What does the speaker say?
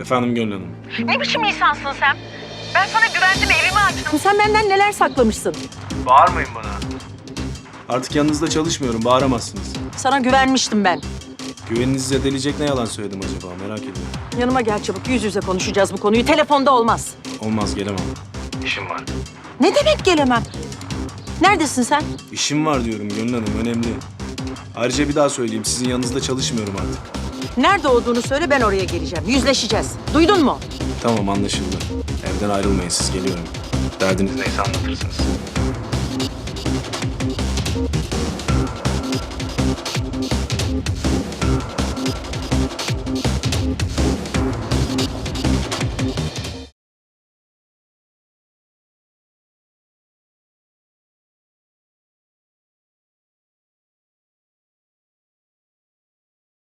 Efendim Gönül Hanım. Ne biçim insansın sen? Ben sana güvendim, evimi açtım. Sen benden neler saklamışsın? Bağırmayın bana. Artık yanınızda çalışmıyorum. Bağıramazsınız. Sana güvenmiştim ben. Güveninizi zedeleyecek ne yalan söyledim acaba merak ediyorum. Yanıma gel çabuk, yüz yüze konuşacağız bu konuyu. Telefonda olmaz. Olmaz gelemem. İşim var. Ne demek gelemem? Neredesin sen? İşim var diyorum Gönül Hanım önemli. Ayrıca bir daha söyleyeyim sizin yanınızda çalışmıyorum artık. Nerede olduğunu söyle, ben oraya geleceğim. Yüzleşeceğiz. Duydun mu? Tamam anlaşıldı. Evden ayrılmayın siz geliyorum. Derdiniz neyse anlatırsınız.